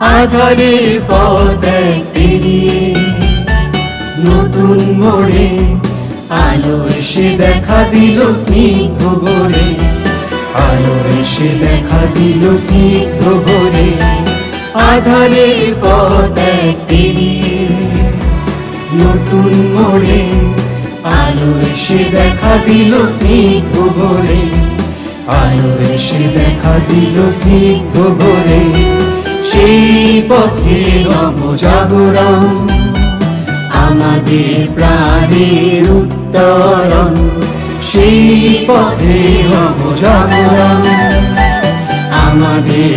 আধারের পথ পেরিয়ে নতুন মোড়ে আলো এসে দেখা দিল স্নিগ্ধ ভোরে। আলো এসে দেখা দিল স্নিগ্ধ ভোরে। আধারের পথ পেরিয়ে নতুন মোড়ে আলো এসে দেখা দিল স্নিগ্ধ ভোরে। আলো এসে দেখা দিল স্নিগ্ধ ভোরে। সেই পথে অবজাগরণ আমাদের প্রাণের উত্তরণ। সেই পথে অবজাগরণ আমাদের